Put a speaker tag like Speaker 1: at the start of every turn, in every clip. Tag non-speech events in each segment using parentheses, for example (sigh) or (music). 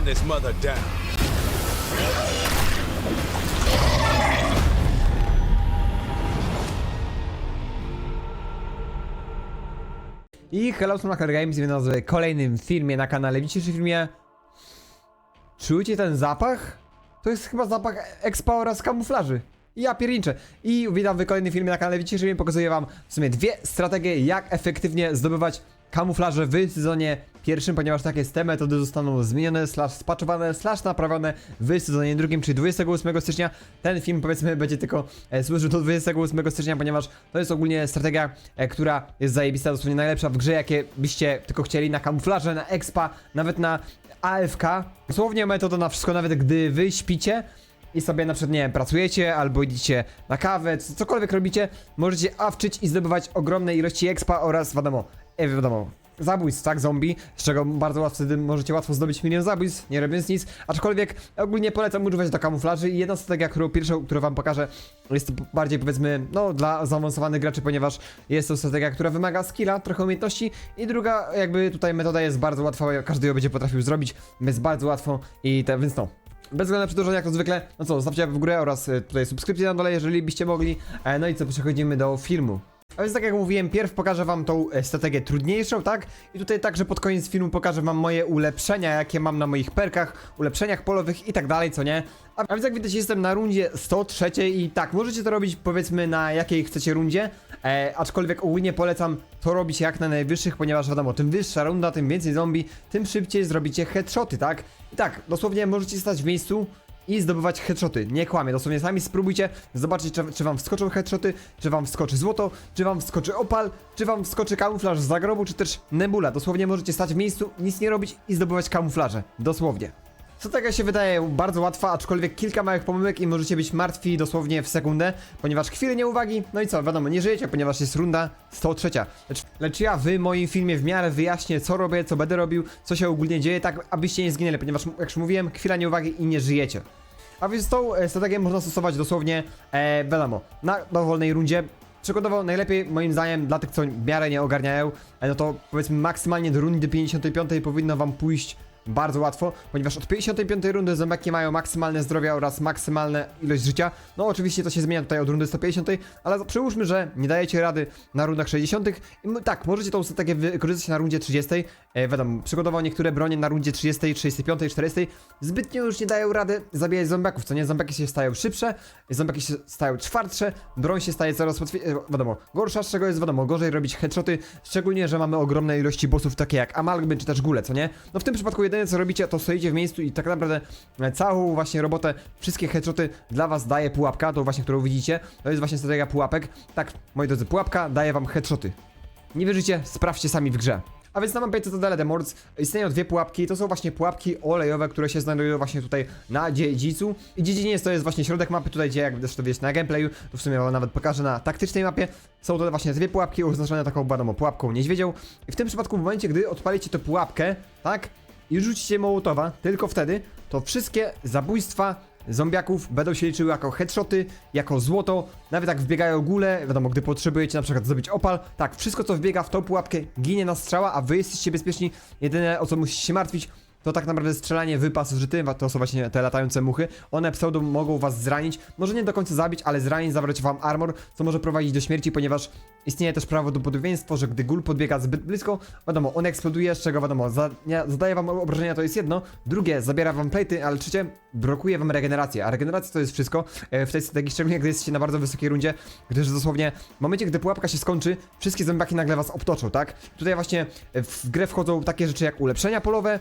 Speaker 1: burn this mother down.
Speaker 2: I hello, to Maker Games, witam w kolejnym filmie na kanale. W dzisiejszym filmie... Czujecie ten zapach? To jest chyba zapach expa oraz kamuflaży. Ja pierniczę. I witam w kolejnym filmie na kanale. W dzisiejszym filmie pokazuję wam w sumie dwie strategie, jak efektywnie zdobywać kamuflaże w sezonie pierwszym, ponieważ takie te metody zostaną zmienione, slash spaczowane, slash naprawione w sezonie drugim, czyli 28 stycznia. Ten film powiedzmy będzie tylko e, służył do 28 stycznia, ponieważ to jest ogólnie strategia, e, która jest zajebista, dosłownie najlepsza w grze, jakie byście tylko chcieli, na kamuflaże, na expa, nawet na AFK. Dosłownie metoda na wszystko, nawet gdy wy śpicie, i sobie na przykład, nie wiem, pracujecie albo idziecie na kawę, cokolwiek robicie, możecie awczyć i zdobywać ogromne ilości expa oraz wiadomo, e, wiadomo, zabójstw, tak, zombie, z czego bardzo łatwo wtedy możecie łatwo zdobyć milion zabójstw, nie robiąc nic, aczkolwiek ogólnie polecam używać do kamuflaży i jedna strategia, którą pierwszą, którą wam pokażę, jest bardziej powiedzmy, no, dla zaawansowanych graczy, ponieważ jest to strategia, która wymaga skilla, trochę umiejętności i druga, jakby tutaj metoda jest bardzo łatwa, każdy ją będzie potrafił zrobić, jest bardzo łatwo i te, więc no, bez względu na przedłużenie, jak to zwykle, no co, zostawcie w górę oraz y, tutaj subskrypcję na dole, jeżeli byście mogli. E, no i co, przechodzimy do filmu. A więc tak jak mówiłem, pierw pokażę wam tą e, strategię trudniejszą, tak? I tutaj także pod koniec filmu pokażę wam moje ulepszenia, jakie mam na moich perkach, ulepszeniach polowych i tak dalej, co nie? A, więc jak widać jestem na rundzie 103 i tak, możecie to robić powiedzmy na jakiej chcecie rundzie, e, aczkolwiek ogólnie polecam to robić jak na najwyższych, ponieważ wiadomo, tym wyższa runda, tym więcej zombie, tym szybciej zrobicie headshoty, tak? I tak, dosłownie możecie stać w miejscu i zdobywać headshoty. Nie kłamie, dosłownie sami spróbujcie zobaczyć, czy, czy wam wskoczą headshoty, czy wam wskoczy złoto, czy wam wskoczy opal, czy wam wskoczy kamuflaż z zagrobu, czy też nebula. Dosłownie możecie stać w miejscu, nic nie robić i zdobywać kamuflaże. Dosłownie. Strategia się wydaje bardzo łatwa, aczkolwiek kilka małych pomyłek i możecie być martwi dosłownie w sekundę, ponieważ chwilę nieuwagi, no i co, wiadomo, nie żyjecie, ponieważ jest runda 103. Lecz, lecz ja w moim filmie w miarę wyjaśnię, co robię, co będę robił, co się ogólnie dzieje, tak abyście nie zginęli, ponieważ jak już mówiłem, chwila nieuwagi i nie żyjecie. A więc tą e, strategię można stosować dosłownie, e, wiadomo, na dowolnej rundzie. Przykładowo najlepiej moim zdaniem dla tych, co w miarę nie ogarniają, e, no to powiedzmy maksymalnie do rundy 55 powinno wam pójść bardzo łatwo, ponieważ od 55 rundy zombiaki mają maksymalne zdrowie oraz maksymalne ilość życia. No oczywiście to się zmienia tutaj od rundy 150, ale przyłóżmy, że nie dajecie rady na rundach 60. I tak, możecie tą strategię wykorzystać na rundzie 30. E, wiadomo, przykładowo niektóre bronie na rundzie 30, 35, 40 zbytnio już nie dają rady zabijać zombiaków, co nie? Zombiaki się stają szybsze, zombiaki się stają czwartsze, broń się staje coraz łatwiej, e, wiadomo, gorsza, z czego jest wiadomo, gorzej robić headshoty, szczególnie, że mamy ogromne ilości bossów takie jak amalgmy czy też gule, co nie? No w tym przypadku jedyne co robicie, to stoicie w miejscu i tak naprawdę e, całą właśnie robotę, wszystkie headshoty dla was daje pułapka, tą właśnie, którą widzicie, to jest właśnie strategia pułapek. Tak, moi drodzy, pułapka daje wam headshoty. Nie wierzycie? Sprawdźcie sami w grze. A więc na mapie Citadele The Mords istnieją dwie pułapki, to są właśnie pułapki olejowe, które się znajdują właśnie tutaj na dziedzicu. I dziedziniec to jest właśnie środek mapy, tutaj gdzie jak zresztą wiesz na gameplayu, to w sumie nawet pokażę na taktycznej mapie. Są to właśnie dwie pułapki oznaczone taką, wiadomo, pułapką niedźwiedzią. I w tym przypadku w momencie, gdy odpalicie tę pułapkę, tak, i rzucicie Mołotowa, tylko wtedy, to wszystkie zabójstwa zombiaków będą się liczyły jako headshoty, jako złoto, nawet jak wbiegają góle, wiadomo, gdy potrzebujecie na przykład zdobyć opal, tak, wszystko co wbiega w tą pułapkę ginie na strzała, a wy jesteście bezpieczni, jedyne o co musicie się martwić, to tak naprawdę strzelanie wypas żyty, to są właśnie te latające muchy. One pseudo mogą was zranić, może nie do końca zabić, ale zranić, zabrać wam armor, co może prowadzić do śmierci, ponieważ istnieje też prawdopodobieństwo, że gdy gul podbiega zbyt blisko, wiadomo, on eksploduje, z czego wiadomo, zadaje wam obrażenia, to jest jedno, drugie, zabiera wam plejty, ale trzecie, blokuje wam regenerację, a regeneracja to jest wszystko e, w tej strategii, szczególnie gdy jesteście na bardzo wysokiej rundzie, gdyż dosłownie w momencie, gdy pułapka się skończy, wszystkie zębaki nagle was obtoczą, tak? Tutaj właśnie w grę wchodzą takie rzeczy jak ulepszenia polowe,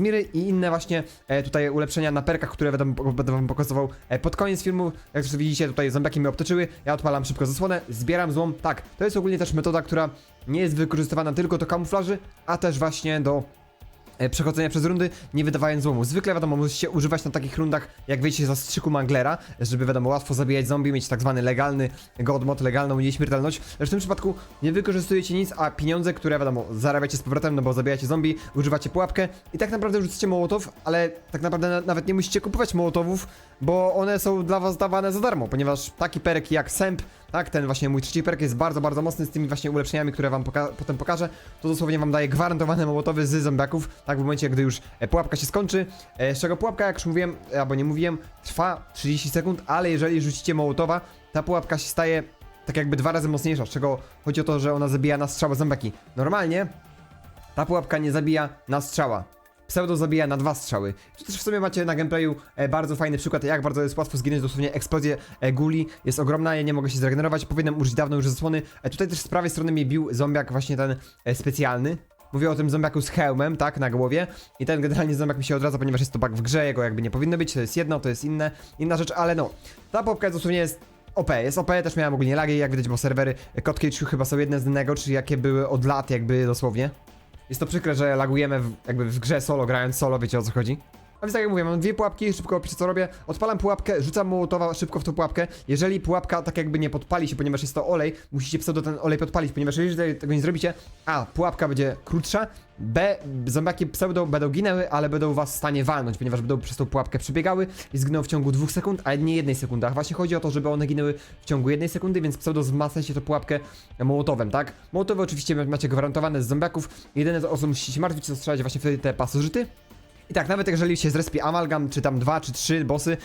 Speaker 2: kazmiry i inne właśnie e, tutaj ulepszenia na perkach, które będę, będę wam pokazywał e, pod koniec filmu. Jak już widzicie, tutaj zębaki mnie obtoczyły, ja odpalam szybko zasłonę, zbieram złom. Tak, to jest ogólnie też metoda, która nie jest wykorzystywana tylko do kamuflaży, a też właśnie do przechodzenia przez rundy, nie wydawając złomu. Zwykle wiadomo, musicie używać na takich rundach, jak wyjdziecie za strzyku Manglera, żeby wiadomo, łatwo zabijać zombie, mieć tak zwany legalny god mod, legalną nieśmiertelność. Lecz w tym przypadku nie wykorzystujecie nic, a pieniądze, które wiadomo, zarabiacie z powrotem, no bo zabijacie zombie, używacie pułapkę i tak naprawdę rzucacie mołotow, ale tak naprawdę na, nawet nie musicie kupować mołotowów, bo one są dla was dawane za darmo, ponieważ taki perek jak Sęp, tak, ten właśnie mój trzeci perk jest bardzo, bardzo mocny z tymi właśnie ulepszeniami, które wam poka potem pokażę. To dosłownie wam daje gwarantowane mołotowy z zombiaków. Tak, w momencie, gdy już e, pułapka się skończy, e, z czego pułapka, jak już mówiłem, e, albo nie mówiłem, trwa 30 sekund, ale jeżeli rzucicie Mołotowa, ta pułapka się staje tak jakby dwa razy mocniejsza, z czego chodzi o to, że ona zabija na strzała zębaki. Normalnie ta pułapka nie zabija na strzała. Pseudo zabija na dwa strzały. Tu też w sumie macie na gameplayu bardzo fajny przykład, jak bardzo jest łatwo zginąć. Dosłownie eksplozja e, guli jest ogromna, ja nie mogę się zregenerować. Powinienem użyć dawno już zasłony. Tutaj też z prawej strony mnie bił zombiak właśnie ten specjalny. Mówię o tym zombiaku z hełmem, tak, na głowie. I ten generalnie zombiak mi się odradza, ponieważ jest to bug w grze, jego jakby nie powinno być. To jest jedno, to jest inne, inna rzecz, ale no. Ta pułapka dosłownie jest OP, jest OP, też miałem ogólnie lagi, jak widać, bo serwery Code Cage chyba są jedne z innego, czy jakie były od lat jakby dosłownie. Jest to przykre, że lagujemy w, jakby w grze solo, grając solo, wiecie o co chodzi. A więc tak jak mówię, mam dwie pułapki, szybko opiszę co robię. Odpalam pułapkę, rzucam mołotowa szybko w tą pułapkę. Jeżeli pułapka tak jakby nie podpali się, ponieważ jest to olej, musicie pseudo ten olej podpalić, ponieważ jeżeli tego nie zrobicie, a pułapka będzie krótsza, b zombiaki pseudo będą ginęły, ale będą was w stanie walnąć, ponieważ będą przez tą pułapkę przebiegały i zginęły w ciągu dwóch sekund, a nie jednej sekundy. A właśnie chodzi o to, żeby one ginęły w ciągu jednej sekundy, więc pseudo wzmacniacie tę pułapkę mołotowem, tak? Mołotowy oczywiście macie gwarantowane z zombiaków. Jedyne o co musicie się martwić, to strzelać właśnie wtedy te pasożyty. I tak, nawet jeżeli się zrespi amalgam, czy tam dwa, czy trzy bossy,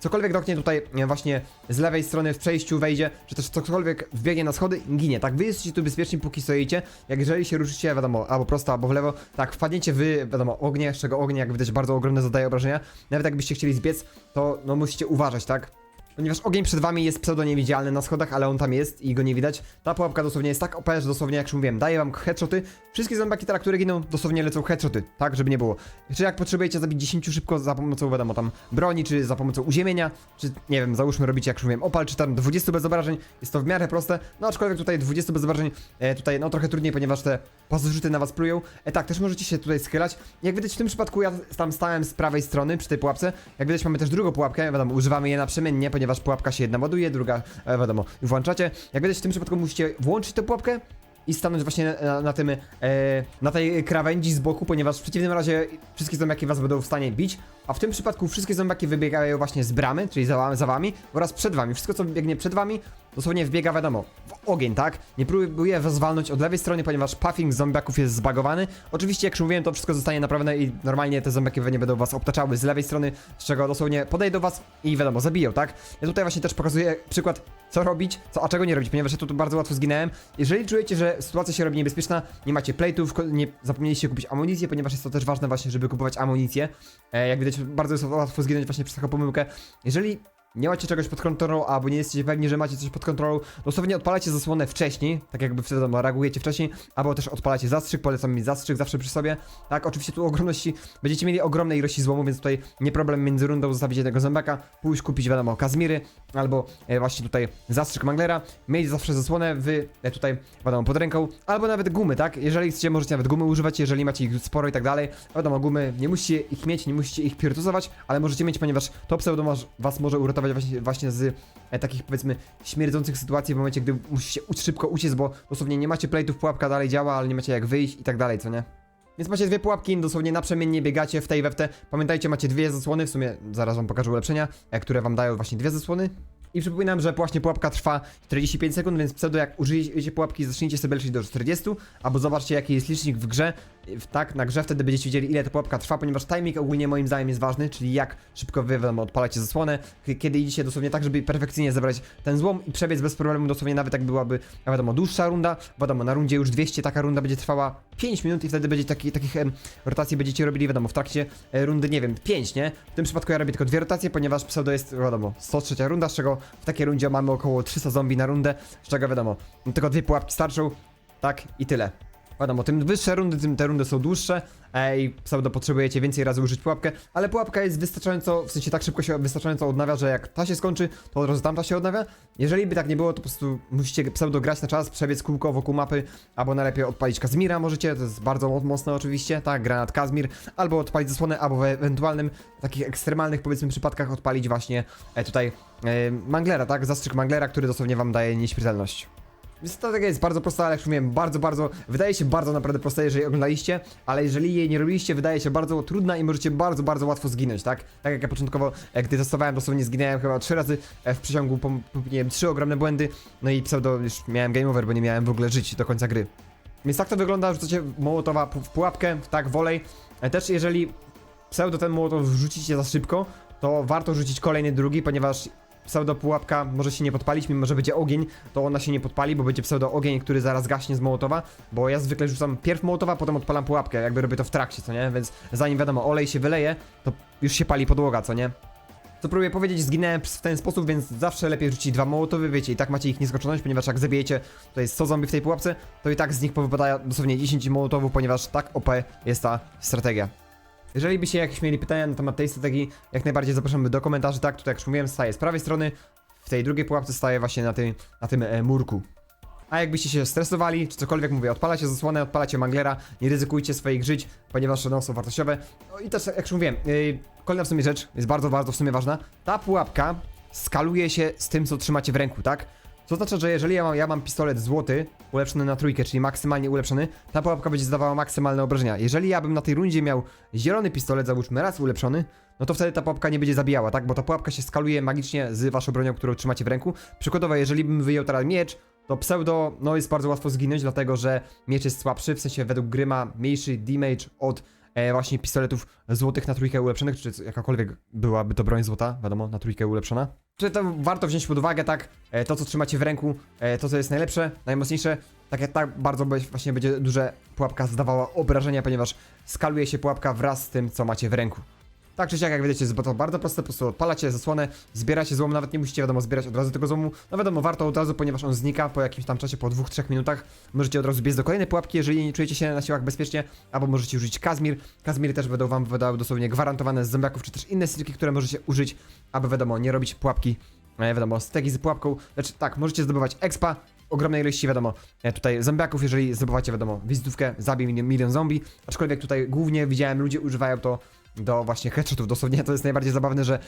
Speaker 2: cokolwiek doknie tutaj e, właśnie z lewej strony w przejściu wejdzie, czy też cokolwiek wbiegnie na schody, ginie. Tak, wy jesteście tu bezpieczni, póki stoicie. Jak jeżeli się ruszycie, wiadomo, albo prosto, albo w lewo, tak, wpadniecie wy, wiadomo, ognie, z czego ognie, jak widać, bardzo ogromne zadaje obrażenia. Nawet jakbyście chcieli zbiec, to no musicie uważać, tak? Ponieważ ogień przed wami jest pseudo niewidzialny na schodach, ale on tam jest i go nie widać. Ta pułapka dosłownie jest tak OP, że dosłownie jak już mówiłem, daje wam headshoty. Wszystkie zombaki teraz, które giną, dosłownie lecą headshoty, tak, żeby nie było. Czy jak potrzebujecie zabić 10 szybko za pomocą, wiadomo, tam broni, czy za pomocą uziemienia, czy nie wiem, załóżmy robicie, jak już mówiłem, opal, czy tam 20 bez obrażeń, jest to w miarę proste. No aczkolwiek tutaj 20 bez obrażeń, e, tutaj no trochę trudniej, ponieważ te pasożyty na was plują. E, tak, też możecie się tutaj schylać. Jak widać w tym przypadku ja tam stałem z prawej strony przy tej pułapce. Jak widać mamy też drugą pułapkę, wiadomo, używamy je ponieważ pułapka się jedna ładuje, druga, e, wiadomo, włączacie. Jak widać w tym przypadku musicie włączyć tę pułapkę i stanąć właśnie na, na tym, e, na tej krawędzi z boku, ponieważ w przeciwnym razie wszystkie zombiaki was będą w stanie bić, a w tym przypadku wszystkie zombiaki wybiegają właśnie z bramy, czyli za, za wami oraz przed wami. Wszystko co biegnie przed wami, dosłownie wbiega wiadomo, w ogień, tak? Nie próbuję was od lewej strony, ponieważ puffing zombiaków jest zbagowany. Oczywiście, jak już mówiłem, to wszystko zostanie naprawione i normalnie te zombiaki nie będą was obtaczały z lewej strony, z czego dosłownie podejdą was i wiadomo, zabiją, tak? Ja tutaj właśnie też pokazuję przykład, co robić, co, a czego nie robić, ponieważ ja tu bardzo łatwo zginęłem. Jeżeli czujecie, że sytuacja się robi niebezpieczna, nie macie plate'ów, nie zapomnieliście kupić amunicję, ponieważ jest to też ważne właśnie, żeby kupować amunicję. E, jak widać, bardzo jest łatwo zginąć właśnie przez taką pomyłkę. Jeżeli nie macie czegoś pod kontrolą, albo nie jesteście pewni, że macie coś pod kontrolą, dosłownie odpalacie zasłonę wcześniej, tak jakby wtedy reagujecie wcześniej, albo też odpalacie zastrzyk, polecam mieć zastrzyk zawsze przy sobie. Tak, oczywiście tu ogromności, będziecie mieli ogromne ilości złomu, więc tutaj nie problem między rundą zostawić jednego zębaka, pójść kupić wiadomo Kazmiry, albo e, właśnie tutaj zastrzyk Manglera, mieć zawsze zasłonę wy e, tutaj wiadomo pod ręką, albo nawet gumy, tak, jeżeli chcecie możecie nawet gumy używać, jeżeli macie ich sporo i tak dalej, wiadomo gumy, nie musicie ich mieć, nie musicie ich pirtuzować, ale możecie mieć, ponieważ to pseudo was może uratować właśnie, właśnie z e, takich powiedzmy śmierdzących sytuacji w momencie, gdy musicie u- szybko uciec, bo dosłownie nie macie plate'ów, pułapka dalej działa, ale nie macie jak wyjść i tak dalej, co nie? Więc macie dwie pułapki, dosłownie naprzemiennie biegacie w tej we w te. Pamiętajcie, macie dwie zasłony, w sumie zaraz wam pokażę ulepszenia, e, które wam dają właśnie dwie zasłony. I przypominam, że właśnie pułapka trwa 45 sekund, więc pseudo jak użyjecie pułapki, zacznijcie sobie leczyć do 40, albo zobaczcie jaki jest licznik w grze. Tak, na grze wtedy będziecie wiedzieli ile ta pułapka trwa, ponieważ timing ogólnie moim zdaniem jest ważny, czyli jak szybko wy wiadomo, odpalacie zasłonę, kiedy idziecie dosłownie tak, żeby perfekcyjnie zebrać ten złom i przebiec bez problemu, dosłownie nawet jak byłaby, wiadomo, dłuższa runda, wiadomo, na rundzie już 200 taka runda będzie trwała 5 minut i wtedy będzie taki, takich em, rotacji będziecie robili, wiadomo, w trakcie e, rundy, nie wiem, 5, nie? W tym przypadku ja robię tylko dwie rotacje, ponieważ pseudo jest, wiadomo, 103 runda, z czego w takiej rundzie mamy około 300 zombie na rundę, z czego wiadomo, tylko dwie pułapki starczą, tak i tyle. Wiadomo, tym wyższe rundy, tym te rundy są dłuższe i pseudo potrzebujecie więcej razy użyć pułapkę, ale pułapka jest wystarczająco, w sensie tak szybko się wystarczająco odnawia, że jak ta się skończy, to od razu tamta się odnawia. Jeżeli by tak nie było, to po prostu musicie pseudo grać na czas, przebiec kółko wokół mapy, albo najlepiej odpalić Kazmira możecie, to jest bardzo mo- mocne oczywiście, tak, granat Kazmir, albo odpalić zasłonę, albo w ewentualnym, takich ekstremalnych powiedzmy przypadkach odpalić właśnie e, tutaj e, Manglera, tak, zastrzyk Manglera, który dosłownie wam daje nieśmiertelność. Więc jest bardzo prosta, ale jak już mówiłem, bardzo, bardzo, wydaje się bardzo naprawdę prosta, jeżeli oglądaliście, ale jeżeli jej nie robiliście, wydaje się bardzo trudna i możecie bardzo, bardzo łatwo zginąć, tak? Tak jak ja początkowo, gdy testowałem, dosłownie zginąłem chyba trzy razy e, w przeciągu, popełniłem trzy ogromne błędy, no i pseudo już miałem game over, bo nie miałem w ogóle żyć do końca gry. Więc tak to wygląda, rzucacie Mołotowa w pułapkę, tak, wolej. E, Też jeżeli pseudo ten Mołotow rzucicie za szybko, to warto rzucić kolejny drugi, ponieważ pseudo pułapka może się nie podpalić, mimo że będzie ogień, to ona się nie podpali, bo będzie pseudo ogień, który zaraz gaśnie z Mołotowa, bo ja zwykle rzucam pierw Mołotowa, potem odpalam pułapkę, jakby robię to w trakcie, co nie? Więc zanim wiadomo, olej się wyleje, to już się pali podłoga, co nie? Co próbuję powiedzieć, zginęłem w ten sposób, więc zawsze lepiej rzucić dwa mołotowy, wiecie, i tak macie ich nieskończoność, ponieważ jak zabijecie, to jest 100 zombie w tej pułapce, to i tak z nich powypada dosłownie 10 mołotowów, ponieważ tak OP jest ta strategia. Jeżeli byście jakieś mieli pytania na temat tej strategii, jak najbardziej zapraszamy do komentarzy, tak, tutaj jak już mówiłem, staję z prawej strony, w tej drugiej pułapce staję właśnie na tym, na tym e, murku. A jakbyście się stresowali, czy cokolwiek mówię, odpalacie zasłonę, odpalacie manglera, nie ryzykujcie swoich żyć, ponieważ no, są wartościowe. No i też, jak już mówiłem, yy, kolejna w sumie rzecz, jest bardzo, bardzo w sumie ważna. Ta pułapka skaluje się z tym, co trzymacie w ręku, tak? Co oznacza, że jeżeli ja mam, ja mam pistolet złoty, ulepszony na trójkę, czyli maksymalnie ulepszony, ta pułapka będzie zadawała maksymalne obrażenia. Jeżeli ja bym na tej rundzie miał zielony pistolet, załóżmy raz ulepszony, no to wtedy ta pułapka nie będzie zabijała, tak? Bo ta pułapka się skaluje magicznie z waszą bronią, którą trzymacie w ręku. Przykładowo, jeżeli bym wyjął teraz miecz, to pseudo, no jest bardzo łatwo zginąć, dlatego że miecz jest słabszy, w sensie według gry ma mniejszy damage od e, właśnie pistoletów złotych na trójkę ulepszonych, czy jakakolwiek byłaby to broń złota, wiadomo, na trójkę ulepszona. Czy to warto wziąć pod uwagę, tak, e, to co trzymacie w ręku, e, to co jest najlepsze, najmocniejsze, tak jak tak bardzo właśnie będzie duże pułapka zdawała obrażenia, ponieważ skaluje się pułapka wraz z tym, co macie w ręku. Tak czy siak, jak widzicie, jest to bardzo proste, po prostu odpalacie zasłonę, zbieracie złom, nawet nie musicie, wiadomo, zbierać od razu tego złomu. No wiadomo, warto od razu, ponieważ on znika po jakimś tam czasie, po 2-3 minutach. Możecie od razu biec do kolejnej pułapki, jeżeli nie czujecie się na siłach bezpiecznie, albo możecie użyć Kazmir. Kazmir też będą wam wydały dosłownie gwarantowane z zombiaków, czy też inne striki, które możecie użyć, aby wiadomo, nie robić pułapki, e, wiadomo, stegi z pułapką. Lecz tak, możecie zdobywać expa, ogromnej ilości, wiadomo, e, tutaj zombiaków, jeżeli zdobywacie, wiadomo, wizytówkę, zabij milion, milion zombie, aczkolwiek tutaj głównie widziałem, ludzie używają to do właśnie headshotów, dosłownie to jest najbardziej zabawne, że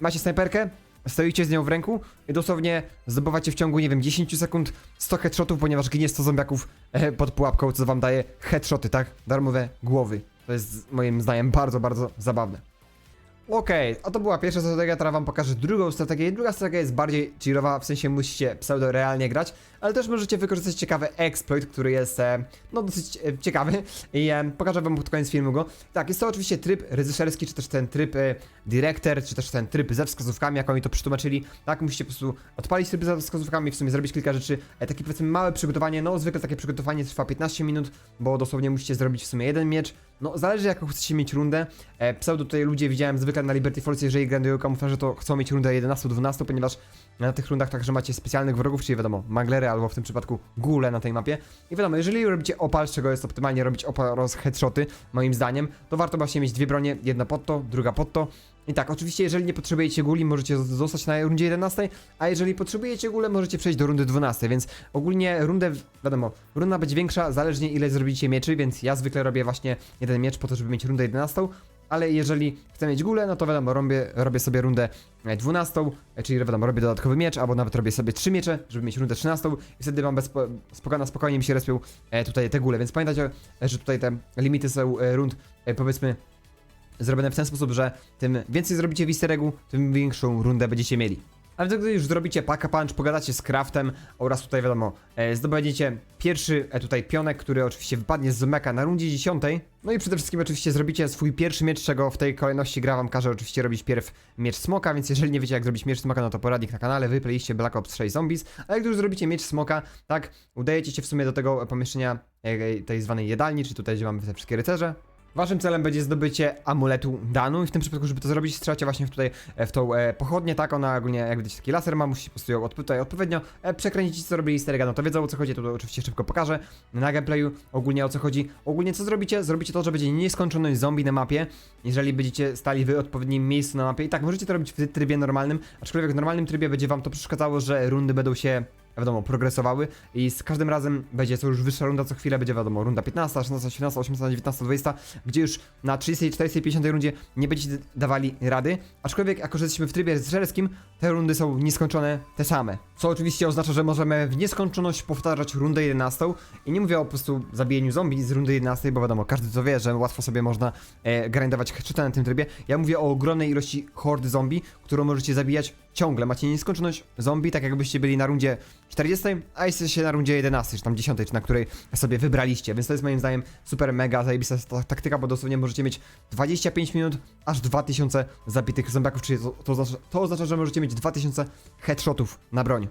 Speaker 2: macie snajperkę, stoicie z nią w ręku i dosłownie zdobywacie w ciągu, nie wiem, 10 sekund 100 headshotów, ponieważ ginie 100 zombiaków e, pod pułapką, co wam daje headshoty, tak? Darmowe głowy. To jest moim zdaniem bardzo, bardzo zabawne. Okej, a to była pierwsza strategia, teraz wam pokażę drugą strategię. Druga strategia jest bardziej chillowa, w sensie musicie pseudo realnie grać, ale też możecie wykorzystać ciekawy exploit, który jest e, no dosyć e, ciekawy i e, pokażę wam pod koniec filmu go. Tak, jest to oczywiście tryb reżyserski, czy też ten tryb director, czy też ten tryb ze wskazówkami, jak oni to przetłumaczyli. Tak, musicie po prostu odpalić tryb ze wskazówkami, w sumie zrobić kilka rzeczy. Takie powiedzmy małe przygotowanie, no zwykle takie przygotowanie trwa 15 minut, bo dosłownie musicie zrobić w sumie jeden miecz. No zależy jaką chcecie mieć rundę. E, pseudo tutaj ludzie widziałem zwykle na Liberty Force, jeżeli grają kamuflaże, to chcą mieć rundę 11-12, ponieważ na tych rundach także macie specjalnych wrogów, czyli wiadomo, maglery albo w tym przypadku gule na tej mapie. I wiadomo, jeżeli robicie opal, z czego jest optymalnie robić opal oraz headshoty, moim zdaniem, to warto właśnie mieć dwie bronie, jedna pod to, druga pod to. I tak, oczywiście, jeżeli nie potrzebujecie guli, możecie zostać na rundzie 11, a jeżeli potrzebujecie gulę, możecie przejść do rundy 12, więc ogólnie rundę, wiadomo, runda będzie większa, zależnie ile zrobicie mieczy, więc ja zwykle robię właśnie jeden miecz po to, żeby mieć rundę 11, ale jeżeli chcę mieć gulę, no to wiadomo, robię, robię sobie rundę e, 12, e, czyli wiadomo, robię dodatkowy miecz, albo nawet robię sobie 3 miecze, żeby mieć rundę 13 i wtedy mam bez, spokojnie, spokojnie mi się respią e, tutaj te gule, więc pamiętajcie, e, że tutaj te limity są e, rund, e, powiedzmy, zrobione w ten sposób, że tym więcej zrobicie w easter eggu, tym większą rundę będziecie mieli. Ale gdy już zrobicie paka punch, pogadacie z craftem oraz tutaj wiadomo, e, zdobędziecie pierwszy e, tutaj pionek, który oczywiście wypadnie z zombiaka na rundzie 10. No i przede wszystkim oczywiście zrobicie swój pierwszy miecz, czego w tej kolejności gra wam każe oczywiście robić pierw miecz smoka, więc jeżeli nie wiecie jak zrobić miecz smoka, no to poradnik na kanale, wy playliście Black Ops 6 Zombies, a jak już zrobicie miecz smoka, tak, udajecie się w sumie do tego pomieszczenia e, tej zwanej jedalni, czyli tutaj gdzie mamy te wszystkie rycerze, Waszym celem będzie zdobycie amuletu Danu i w tym przypadku, żeby to zrobić, strzelacie właśnie w tutaj e, w tą e, pochodnię, tak? Ona ogólnie, jak widzicie, taki laser ma, musicie po prostu ją tutaj odpowiednio e, przekręcić, co robili easter egga, no to wiedzą o co chodzi, to oczywiście szybko pokażę na gameplayu ogólnie o co chodzi. Ogólnie co zrobicie? Zrobicie to, że będzie nieskończoność zombie na mapie, jeżeli będziecie stali w odpowiednim miejscu na mapie i tak, możecie to robić w trybie normalnym, aczkolwiek w normalnym trybie będzie wam to przeszkadzało, że rundy będą się wiadomo, progresowały i z każdym razem będzie co już wyższa runda co chwilę, będzie wiadomo, runda 15, 16, 17, 18, 19, 20, gdzie już na 30, 40, 50 rundzie nie będziecie dawali rady, aczkolwiek jako, że jesteśmy w trybie zrzerskim, te rundy są nieskończone te same, co oczywiście oznacza, że możemy w nieskończoność powtarzać rundę 11 i nie mówię o po prostu zabijaniu zombie z rundy 11, bo wiadomo, każdy to wie, że łatwo sobie można e, grindować headshoty na tym trybie, ja mówię o ogromnej ilości hordy zombie, którą możecie zabijać ciągle macie nieskończoność zombie, tak jakbyście byli na rundzie 40, a jesteście na rundzie 11, czy tam 10, czy na której sobie wybraliście, więc to jest moim zdaniem super mega zajebista ta- taktyka, bo dosłownie możecie mieć 25 minut, aż 2000 zabitych zombiaków, czyli to, to, oznacza, to oznacza, że możecie mieć 2000 headshotów na broń.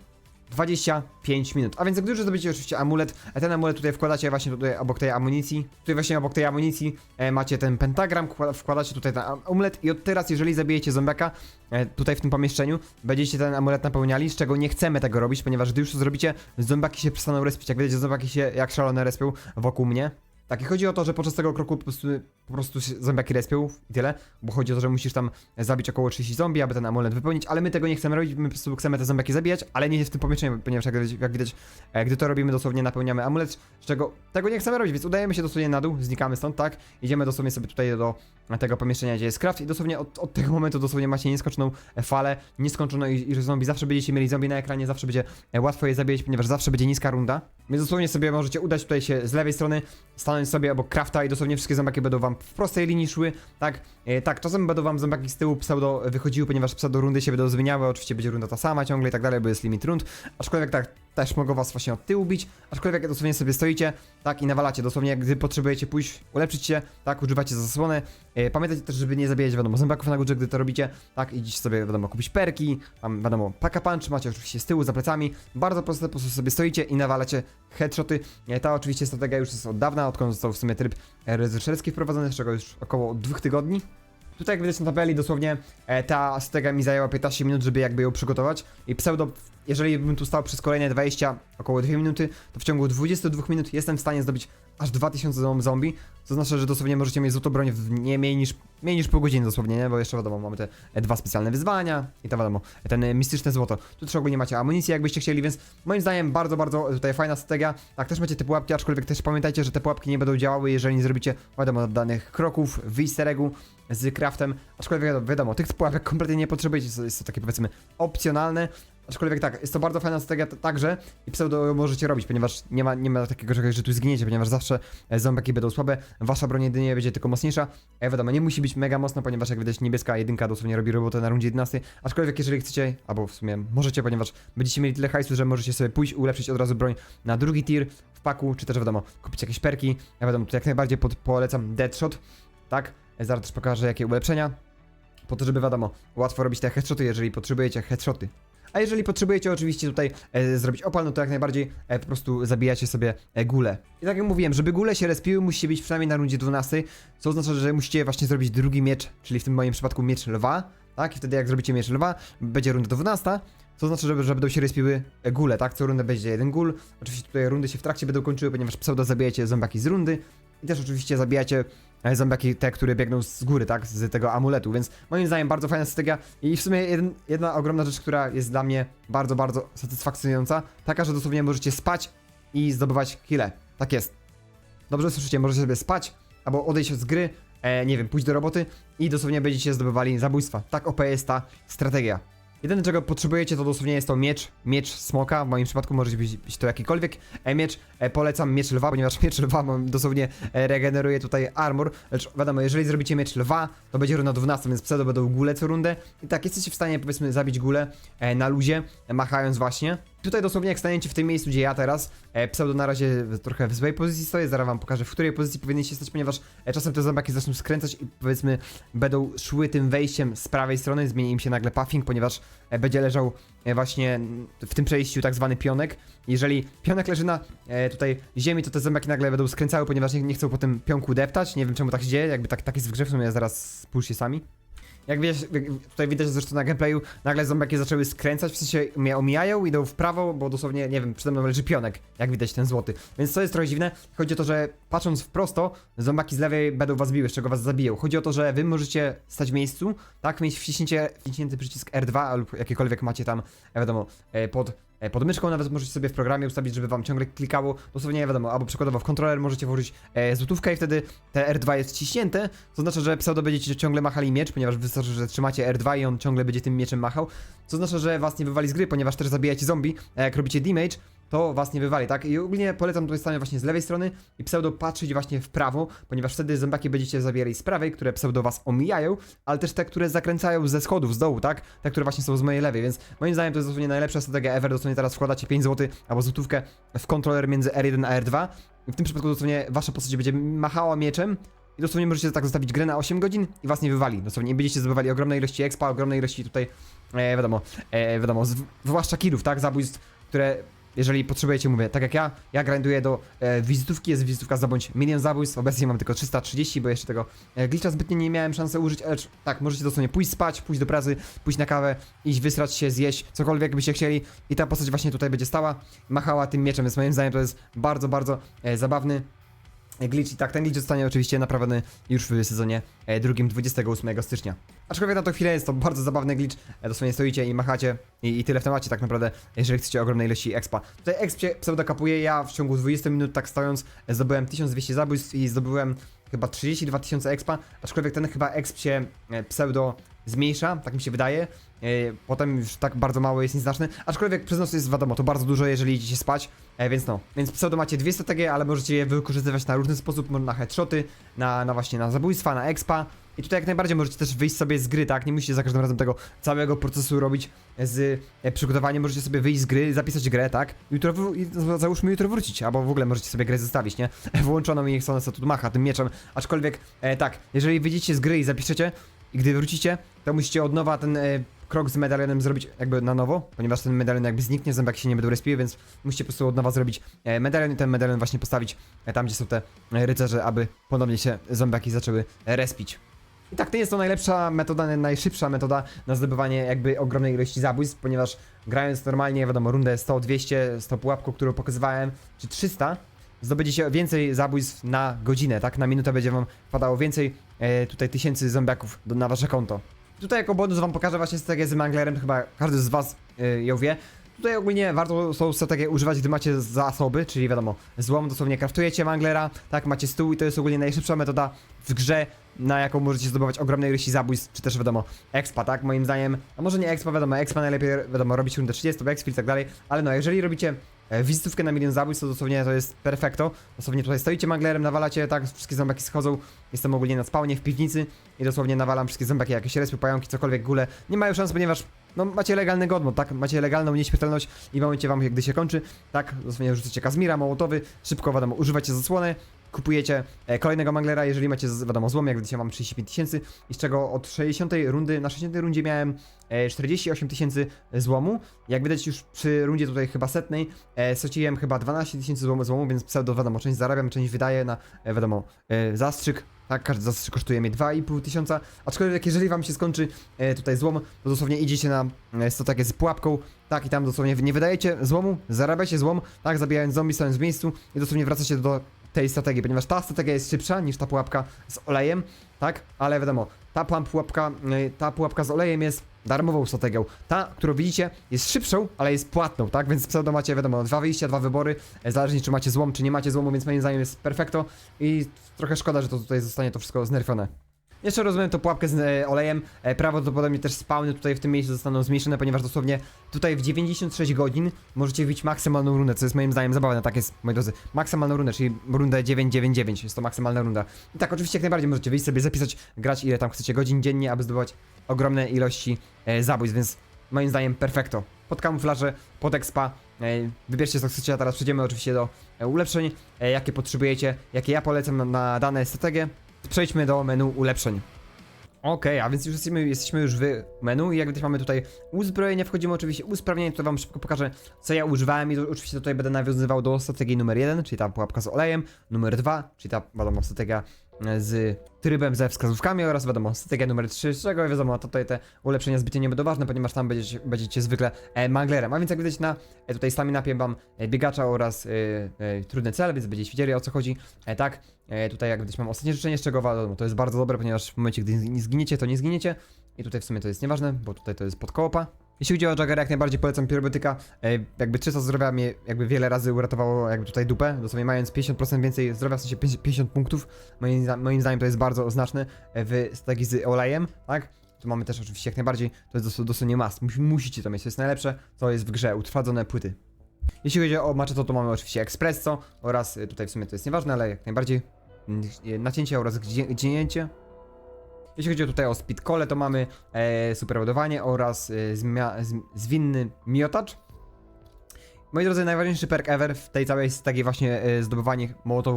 Speaker 2: 25 minut. A więc gdy już zdobycie oczywiście amulet, a ten amulet tutaj wkładacie właśnie tutaj obok tej amunicji. Tutaj właśnie obok tej amunicji e, macie ten pentagram, wkłada- wkładacie tutaj ten am- amulet i od teraz jeżeli zabijecie zombiaka e, tutaj w tym pomieszczeniu, będziecie ten amulet napełniali, z czego nie chcemy tego robić, ponieważ gdy już to zrobicie, zombaki się przestaną respić. Jak wiecie, zombaki się jak szalone respią wokół mnie. Tak, i chodzi o to, że podczas tego kroku po prostu, po prostu zombiaki respią i tyle, bo chodzi o to, że musisz tam zabić około 30 zombie, aby ten amulet wypełnić, ale my tego nie chcemy robić, my po prostu chcemy te zombiaki zabijać, ale nie w tym pomieszczeniu, ponieważ jak, jak widać, e, gdy to robimy, dosłownie napełniamy amulet, z czego tego nie chcemy robić, więc udajemy się dosłownie na dół, znikamy stąd, tak, idziemy dosłownie sobie tutaj do tego pomieszczenia, gdzie jest craft i dosłownie od, od tego momentu dosłownie macie nieskończoną e, falę, nieskończoną i, i że zombie, zawsze będziecie mieli zombie na ekranie, zawsze będzie e, łatwo je zabijać, ponieważ zawsze będzie niska runda, więc dosłownie sobie możecie udać tutaj się z lewej strony, stanąć sobie obok crafta i dosłownie wszystkie zombaki będą wam w prostej linii szły, tak, e, tak, czasem będą wam zombaki z tyłu pseudo wychodziły, ponieważ pseudo rundy się będą zmieniały, oczywiście będzie runda ta sama ciągle i tak dalej, bo jest limit rund, aczkolwiek tak, też mogą was właśnie od tyłu bić, aczkolwiek jak dosłownie sobie stoicie, tak, i nawalacie, dosłownie gdy potrzebujecie pójść, ulepszyć się, tak, używacie za zasłonę, e, pamiętajcie też, żeby nie zabijać, wiadomo, zombaków na górze, gdy to robicie, tak, idziecie sobie, wiadomo, kupić perki, tam, wiadomo, paka punch, macie oczywiście z tyłu, za plecami, bardzo proste, po prostu sobie stoicie i nawalacie headshoty, e, ta oczywiście strategia już jest od dawna, odkąd został w sumie tryb rezerszerski wprowadzony, z czego już około dwóch tygodni, Tutaj jak widać na tabeli dosłownie e, ta strategia mi zajęła 15 minut, żeby jakby ją przygotować. I pseudo, jeżeli bym tu stał przez kolejne 20, około 2 minuty, to w ciągu 22 minut jestem w stanie zdobyć aż 2000 zom- zombie, co znaczy, że dosłownie możecie mieć złotą broń w nie mniej niż, mniej niż pół godziny dosłownie, nie? bo jeszcze wiadomo, mamy te e, dwa specjalne wyzwania i to wiadomo, ten e, mistyczne złoto. Tu też ogólnie macie amunicję jakbyście chcieli, więc moim zdaniem bardzo, bardzo tutaj fajna strategia. Tak, też macie te pułapki, aczkolwiek też pamiętajcie, że te pułapki nie będą działały, jeżeli nie zrobicie, wiadomo, danych kroków w easter eggu z craftem, aczkolwiek wiadomo, tych pułapek kompletnie nie potrzebujecie, jest to takie powiedzmy opcjonalne, aczkolwiek tak, jest to bardzo fajna strategia także i pseudo możecie robić, ponieważ nie ma, nie ma takiego czegoś, że tu zginiecie, ponieważ zawsze e, będą słabe, wasza broń jedynie będzie tylko mocniejsza, e, wiadomo, nie musi być mega mocna, ponieważ jak widać niebieska jedynka dosłownie robi robotę na rundzie 11, aczkolwiek jeżeli chcecie, albo w sumie możecie, ponieważ będziecie mieli tyle hajsu, że możecie sobie pójść ulepszyć od razu broń na drugi tier w paku, czy też wiadomo, kupić jakieś perki, ja wiadomo, tu jak najbardziej pod, polecam Deadshot, tak, E, zaraz też pokażę jakie ulepszenia, po to, żeby wiadomo, łatwo robić te headshoty, jeżeli potrzebujecie headshoty. A jeżeli potrzebujecie oczywiście tutaj e, zrobić opal, no to jak najbardziej e, po prostu zabijacie sobie e, gule. I tak jak mówiłem, żeby gule się respiły, musicie być przynajmniej na rundzie 12, co oznacza, że musicie właśnie zrobić drugi miecz, czyli w tym moim przypadku miecz lwa, tak? I wtedy jak zrobicie miecz lwa, będzie runda 12, co oznacza, że, że będą się respiły e, gule, tak? Co rundę będzie jeden gul. Oczywiście tutaj rundy się w trakcie będą kończyły, ponieważ pseudo zabijacie zombaki z rundy i też oczywiście zabijacie zombaki te, które biegną z góry, tak? Z tego amuletu, więc moim zdaniem bardzo fajna strategia i w sumie jedna ogromna rzecz, która jest dla mnie bardzo, bardzo satysfakcjonująca, taka, że dosłownie możecie spać i zdobywać kile. Tak jest. Dobrze słyszycie, możecie sobie spać albo odejść z gry, e, nie wiem, pójść do roboty i dosłownie będziecie zdobywali zabójstwa. Tak OP jest ta strategia. Jedyne czego potrzebujecie to dosłownie jest to miecz, miecz smoka, w moim przypadku może być, być to jakikolwiek. E, miecz, e, polecam miecz lwa, ponieważ (laughs) miecz lwa mam dosłownie e, regeneruje tutaj armor, lecz wiadomo, jeżeli zrobicie miecz lwa, to będzie runda 12, więc pseudo będą gule co rundę. I tak, jesteście w stanie powiedzmy zabić gulę e, na luzie, e, machając właśnie. Tutaj dosłownie jak staniecie w tym miejscu, gdzie ja teraz, e, pseudo na razie trochę w złej pozycji stoję, zaraz wam pokażę, w której pozycji powinniście stać, ponieważ e, czasem te zombaki zaczną skręcać i powiedzmy będą szły tym wejściem z prawej strony, zmieni im się nagle puffing, ponieważ e, będzie leżał e, właśnie w tym przejściu tak zwany pionek. Jeżeli pionek leży na e, tutaj ziemi, to te zombaki nagle będą skręcały, ponieważ nie, nie chcą po tym pionku deptać, nie wiem czemu tak się dzieje, jakby tak, tak jest w grze, w sumie zaraz spójrzcie sami. Jak wiesz, tutaj widać zresztą na gameplayu, nagle zombaki zaczęły skręcać, w sensie mnie omijają, idą w prawo, bo dosłownie, nie wiem, przede mną leży pionek, jak widać ten złoty. Więc to jest trochę dziwne. Chodzi o to, że patrząc w prosto, zombaki z lewej będą was biły, z czego was zabiją. Chodzi o to, że wy możecie stać w miejscu, tak, mieć wciśnięcie, wciśnięty przycisk R2 lub jakiekolwiek macie tam, e, wiadomo, e, pod pod myszką nawet możecie sobie w programie ustawić, żeby wam ciągle klikało, dosłownie nie wiadomo, albo przykładowo w kontroler możecie włożyć e, złotówkę i wtedy te R2 jest ciśnięte, co oznacza, że pseudo będziecie ciągle machali miecz, ponieważ wystarczy, że trzymacie R2 i on ciągle będzie tym mieczem machał, co oznacza, że was nie wywali z gry, ponieważ też zabijacie zombie, a jak robicie damage, to was nie wywali, tak? I ogólnie polecam tutaj stanie właśnie z lewej strony i pseudo patrzeć właśnie w prawo, ponieważ wtedy zębaki będziecie zabierali z prawej, które pseudo was omijają, ale też te, które zakręcają ze schodów, z dołu, tak? Te, które właśnie są z mojej lewej, więc moim zdaniem to jest dosłownie najlepsza strategia ever, dosłownie teraz wkładacie 5 zł albo złotówkę w kontroler między R1 a R2 i w tym przypadku dosłownie wasza postać będzie machała mieczem i dosłownie możecie tak zostawić grę na 8 godzin i was nie wywali. Dosłownie nie będziecie zdobywali ogromnej ilości expa, ogromnej ilości tutaj, e, wiadomo, e, wiadomo, zwłaszcza killów, tak? Zabójstw, które jeżeli potrzebujecie, mówię, tak jak ja, ja grinduję do e, wizytówki, jest wizytówka zabądź milion zabójstw, obecnie mam tylko 330, bo jeszcze tego e, glitcha zbytnie nie miałem szansy użyć, lecz tak, możecie dosłownie pójść spać, pójść do pracy, pójść na kawę, iść wysrać się, zjeść, cokolwiek byście chcieli. I ta postać właśnie tutaj będzie stała, machała tym mieczem, więc moim zdaniem to jest bardzo, bardzo e, zabawny glitch i tak, ten glitch zostanie oczywiście naprawiony już w sezonie e, drugim 28 stycznia. Aczkolwiek na tą chwilę jest to bardzo zabawny glitch, e, dosłownie stoicie i machacie i, i tyle w temacie tak naprawdę, jeżeli chcecie ogromnej ilości expa. Tutaj exp się pseudo kapuje, ja w ciągu 20 minut tak stojąc e, zdobyłem 1200 zabójstw i zdobyłem chyba 32 tysiące expa, aczkolwiek ten chyba exp się pseudo zmniejsza, tak mi się wydaje. E, Potem już tak bardzo mało jest nieznaczny, aczkolwiek przez noc jest wiadomo, to bardzo dużo, jeżeli idziecie spać, e, więc no. Więc pseudo macie dwie strategie, ale możecie je wykorzystywać na różny sposób, na headshoty, na, na właśnie na zabójstwa, na expa. I tutaj jak najbardziej możecie też wyjść sobie z gry, tak? Nie musicie za każdym razem tego całego procesu robić z e, przygotowaniem. Możecie sobie wyjść z gry, zapisać grę, tak? Jutro, załóżmy jutro wrócić, albo w ogóle możecie sobie grę zostawić, nie? (laughs) Włączoną i niech sobie tu macha tym mieczem. Aczkolwiek, e, tak, jeżeli wyjdziecie z gry i zapiszecie, i gdy wrócicie, to musicie od nowa ten e, krok z medalionem zrobić jakby na nowo, ponieważ ten medalion jakby zniknie, zębaki się nie będą respiły, więc musicie po prostu od nowa zrobić e, medalion i ten medalion właśnie postawić e, tam, gdzie są te e, rycerze, aby ponownie się zębaki zaczęły respić. I tak, to jest to najlepsza metoda, najszybsza metoda na zdobywanie jakby ogromnej ilości zabójstw, ponieważ grając normalnie, wiadomo, rundę 100, 200, 100 pułapką, którą pokazywałem, czy 300, zdobędziecie więcej zabójstw na godzinę, tak? Na minutę będzie wam wpadało więcej e, tutaj tysięcy zombiaków na wasze konto. Tutaj jako bonus wam pokażę właśnie strategię z manglerem, chyba każdy z was e, ją wie. Tutaj ogólnie warto tą strategię używać, gdy macie zasoby, czyli wiadomo, złom dosłownie kraftujecie manglera, tak, macie stół i to jest ogólnie najszybsza metoda w grze, na jaką możecie zdobywać ogromne ilości zabójstw, czy też wiadomo, expa, tak, moim zdaniem, a może nie expa, wiadomo, expa najlepiej, wiadomo, robić rundę 30, exfil i tak dalej, ale no, jeżeli robicie wizytówkę na milion zabójstw, to dosłownie to jest perfekto, dosłownie tutaj stoicie manglerem, nawalacie, tak, wszystkie zombiaki schodzą, jestem ogólnie na spawnie w piwnicy i dosłownie nawalam wszystkie zombiaki, jakieś respy, pająki, cokolwiek, góle, nie mają szans, ponieważ no macie legalny godmod, tak? Macie legalną nieśmiertelność i w momencie wam, gdy się kończy, tak? Dosłownie rzucicie Kazmira, Mołotowy, szybko, wiadomo, używacie zasłony, kupujecie e, kolejnego manglera, jeżeli macie, wiadomo, złom, jak widzicie mam 35 tysięcy i z czego od 60 rundy, na 60 rundzie miałem e, 48 tysięcy złomu, jak widać już przy rundzie tutaj chyba setnej, e, straciłem chyba 12 tysięcy złomu, złomu, więc pseudo, wiadomo, część zarabiam, część wydaję na, e, wiadomo, e, zastrzyk, tak, każdy zastrzyk kosztuje mnie 2,5 tysiąca, aczkolwiek jeżeli wam się skończy e, tutaj złom, to dosłownie idziecie na e, strategię z pułapką, tak, i tam dosłownie nie wydajecie złomu, zarabiacie złom, tak, zabijając zombie, stojąc w miejscu i dosłownie wracacie do tej strategii, ponieważ ta strategia jest szybsza niż ta pułapka z olejem, tak, ale wiadomo, ta pułapka, e, ta pułapka z olejem jest darmową strategią. Ta, którą widzicie, jest szybszą, ale jest płatną, tak? Więc pseudo macie, wiadomo, dwa wyjścia, dwa wybory, e, zależnie czy macie złom, czy nie macie złomu, więc moim zdaniem jest perfekto i trochę szkoda, że to tutaj zostanie to wszystko znerfione. Jeszcze rozumiem tą pułapkę z e, olejem. E, prawdopodobnie też spawny tutaj w tym miejscu zostaną zmniejszone, ponieważ dosłownie tutaj w 96 godzin możecie wbić maksymalną rundę, co jest moim zdaniem zabawne. Tak jest, moi drodzy. Maksymalną rundę, czyli rundę 999 jest to maksymalna runda. I tak, oczywiście jak najbardziej możecie wyjść sobie, zapisać, grać ile tam chcecie godzin dziennie, aby zdobywać ogromne ilości e, zabójstw, więc moim zdaniem perfekto. Pod kamuflaże, pod expa. E, wybierzcie co chcecie, a teraz przejdziemy oczywiście do e, ulepszeń, e, jakie potrzebujecie, jakie ja polecam na, na dane strategie. Przejdźmy do menu ulepszeń. Okej, a więc już jesteśmy, jesteśmy już w menu i jak widać mamy tutaj uzbrojenie, wchodzimy oczywiście usprawnienie, to wam szybko pokażę co ja używałem i to, oczywiście tutaj będę nawiązywał do strategii numer 1, czyli ta pułapka z olejem, numer 2, czyli ta wiadomo strategia z trybem ze wskazówkami oraz wiadomo strategia numer 3, z czego wiadomo tutaj te ulepszenia zbytnie nie będą ważne, ponieważ tam będziecie, będziecie zwykle e, manglerem, a więc jak widać na e, tutaj staminapie mam e, biegacza oraz e, e, więc będziecie wiedzieli o co chodzi, e, tak, e, tutaj jak widać mam ostatnie życzenie, z czego wiadomo, to jest bardzo dobre, ponieważ w momencie gdy nie zginiecie, to nie zginiecie. I tutaj w sumie to jest nieważne, bo tutaj to jest pod kołopa. Jeśli chodzi o Jaggera, jak najbardziej polecam pirobetyka. E, jakby 300 zdrowia mnie jakby wiele razy uratowało jakby tutaj dupę. Dosłownie mając 50% więcej zdrowia, w sensie 50 punktów. Moim, moim zdaniem to jest bardzo znaczne e, w strategii z olejem, tak? Tu mamy też oczywiście jak najbardziej, to jest dos- dosłownie must. Musi, musicie to mieć, to jest najlepsze, co jest w grze, utrwadzone płyty. Jeśli chodzi o maczetto, to mamy oczywiście espresso oraz y, tutaj w sumie to jest nieważne, ale jak najbardziej mm, y, nacięcie oraz gdzie- gdzinięcie. Jeśli chodzi tutaj o speed call, to mamy e, super ładowanie oraz e, zmia- z- zwinny miotacz. Moi drodzy, najważniejszy perk ever w tej całej takiej właśnie e, zdobywanie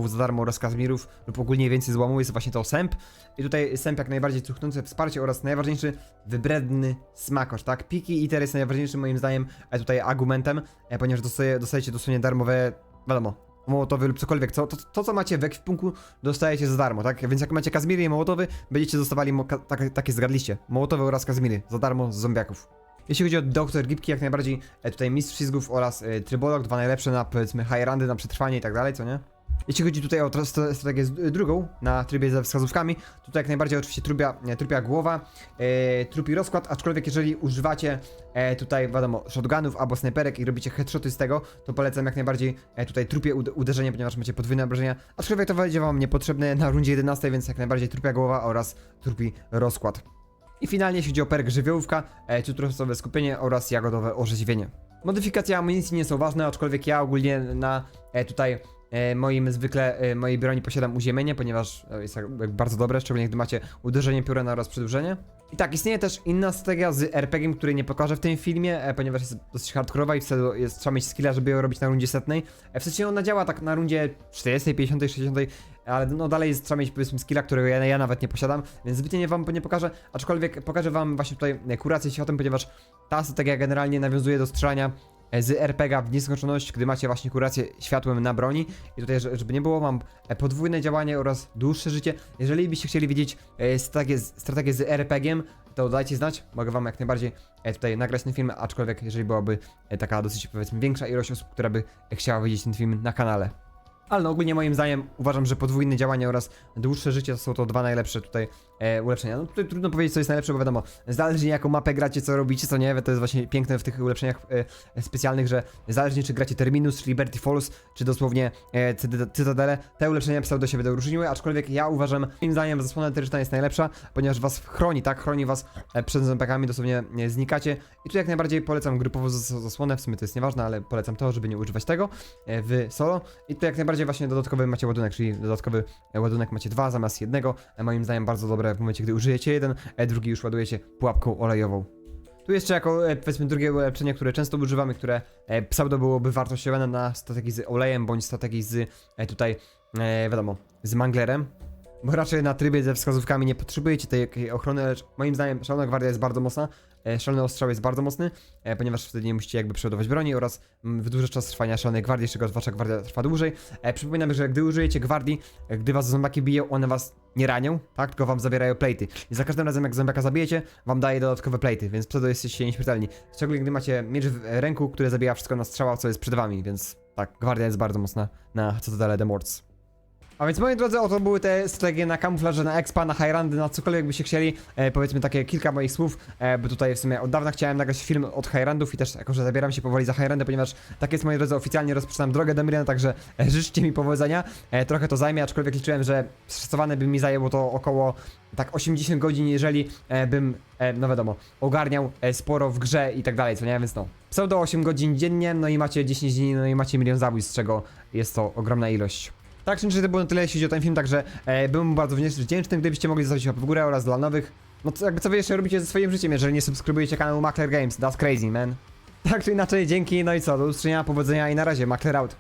Speaker 2: za darmo oraz kazmirów lub ogólnie więcej złomu jest właśnie to sęp. I tutaj sęp jak najbardziej cuchnące wsparcie oraz najważniejszy wybredny smakosz, tak? Piki Iter jest najważniejszym moim zdaniem e, tutaj argumentem, e, ponieważ dostaje, dostajecie dosłownie darmowe, wiadomo, mołotowy lub cokolwiek, co, to, to co macie w ekwipunku dostajecie za darmo, tak? Więc jak macie kazmiry i mołotowy, będziecie dostawali mo- ka- takie, zgadliście, mołotowy oraz kazmiry za darmo z zombiaków. Jeśli chodzi o Dr. Gipki, jak najbardziej e, tutaj mistrz oraz e, Trybolog, dwa najlepsze na powiedzmy high randy, na przetrwanie i tak dalej, co nie? Jeśli chodzi tutaj o tra- st- strategię z- drugą, na trybie ze wskazówkami, tutaj jak najbardziej oczywiście trupia, nie, trupia głowa, e, trupi rozkład, aczkolwiek jeżeli używacie e, tutaj, wiadomo, shotgunów albo snajperek i robicie headshoty z tego, to polecam jak najbardziej e, tutaj trupie ud- uderzenie, ponieważ macie podwójne obrażenia, aczkolwiek to będzie wam niepotrzebne na rundzie 11, więc jak najbardziej trupia głowa oraz trupi rozkład. I finalnie jeśli chodzi o perk żywiołówka, e, cytrusowe skupienie oraz jagodowe orzeźwienie. Modyfikacje amunicji nie są ważne, aczkolwiek ja ogólnie na e, tutaj e, moim zwykle e, mojej broni posiadam uziemienie, ponieważ e, jest jak bardzo dobre, szczególnie gdy macie uderzenie pióra oraz przedłużenie. I tak, istnieje też inna strategia z RPG-iem, której nie pokażę w tym filmie, e, ponieważ jest dosyć hardkorowa i wtedy jest, trzeba mieć skilla, żeby ją robić na rundzie setnej. E, w sensie ona działa tak na rundzie 40, 50, 60, ale no dalej jest, trzeba mieć powiedzmy skilla, którego ja, ja nawet nie posiadam, więc zbytnie nie wam nie pokażę, aczkolwiek pokażę wam właśnie tutaj e, kurację światem, ponieważ ta strategia generalnie nawiązuje do strzelania e, z RPG w nieskończoność, gdy macie właśnie kurację światłem na broni. I tutaj, że- żeby nie było, mam e, podwójne działanie oraz dłuższe życie. Jeżeli byście chcieli widzieć e, strategię, strategię z RPG-iem, to dajcie znać, mogę wam jak najbardziej e, tutaj nagrać ten film, aczkolwiek jeżeli byłaby e, taka dosyć powiedzmy większa ilość osób, która by chciała widzieć ten film na kanale. Ale no ogólnie moim zdaniem uważam, że podwójne działanie oraz dłuższe życie to są to dwa najlepsze tutaj e, ulepszenia. No tutaj trudno powiedzieć co jest najlepsze, bo wiadomo, zależnie jaką mapę gracie, co robicie, co nie, to jest właśnie piękne w tych ulepszeniach e, specjalnych, że zależnie czy gracie Terminus, Liberty Falls, czy dosłownie e, Cytad- Cytadele, te ulepszenia pseudo się będą różniły, aczkolwiek ja uważam, moim zdaniem zasłona eteryczna jest najlepsza, ponieważ was chroni, tak, chroni was e, przed zombakami, dosłownie e, znikacie. I tu jak najbardziej polecam grupowo zas- zasłonę, w sumie to jest nieważne, ale polecam to, żeby nie używać tego e, w solo. I tu jak najbardziej właśnie dodatkowy macie ładunek, czyli dodatkowy e, ładunek macie dwa zamiast jednego, e, moim zdaniem bardzo dobre w momencie, gdy użyjecie jeden, e, drugi już ładujecie pułapką olejową. Tu jeszcze jako e, powiedzmy drugie ulepszenie, które często używamy, które e, pseudo byłoby wartościowane na strategii z olejem, bądź strategii z e, tutaj, e, wiadomo, z manglerem. Bo raczej na trybie ze wskazówkami nie potrzebujecie tej ochrony, lecz moim zdaniem szalona gwardia jest bardzo mocna, szalony ostrzał jest bardzo mocny, e, ponieważ wtedy nie musicie jakby przeładować broni oraz mm, wydłuża czas trwania szalonej gwardii, z czego wasza gwardia trwa dłużej. E, przypominam, że gdy użyjecie gwardii, e, gdy was zombaki biją, one was nie ranią, tak? Tylko wam zabierają plejty. I za każdym razem jak zombiaka zabijecie, wam daje dodatkowe plejty, więc wtedy jesteście nieśmiertelni. Szczególnie gdy macie miecz w e, ręku, który zabija wszystko na strzała, co jest przed wami, więc tak, gwardia jest bardzo mocna na Cytadele The Morts. A więc moi drodzy, oto były te strategie na kamuflaże, na expa, na high randy, na cokolwiek byście chcieli. E, powiedzmy takie kilka moich słów, e, bo tutaj w sumie od dawna chciałem nagrać film od high randów i też jako, że zabieram się powoli za high randy, ponieważ tak jest moi drodzy, oficjalnie rozpoczynam drogę do Miriana, także e, życzcie mi powodzenia. E, trochę to zajmie, aczkolwiek liczyłem, że szacowane by mi zajęło to około tak 80 godzin, jeżeli e, bym, e, no wiadomo, ogarniał e, sporo w grze i tak dalej, co nie, więc no. Pseudo 8 godzin dziennie, no i macie 10 dni, no i macie milion zabójstw, z czego jest to ogromna ilość. Tak, czyli to było na tyle, jeśli chodzi o ten film, także e, byłem mu bardzo wdzięczny, gdybyście mogli zostawić łapę w górę oraz dla nowych. No co, jakby co wy jeszcze robicie ze swoim życiem, jeżeli nie subskrybujecie kanału Makler Games, that's crazy, man. (laughs) Tak czy inaczej, dzięki, no i co, do usłyszenia, powodzenia i na razie, Makler out.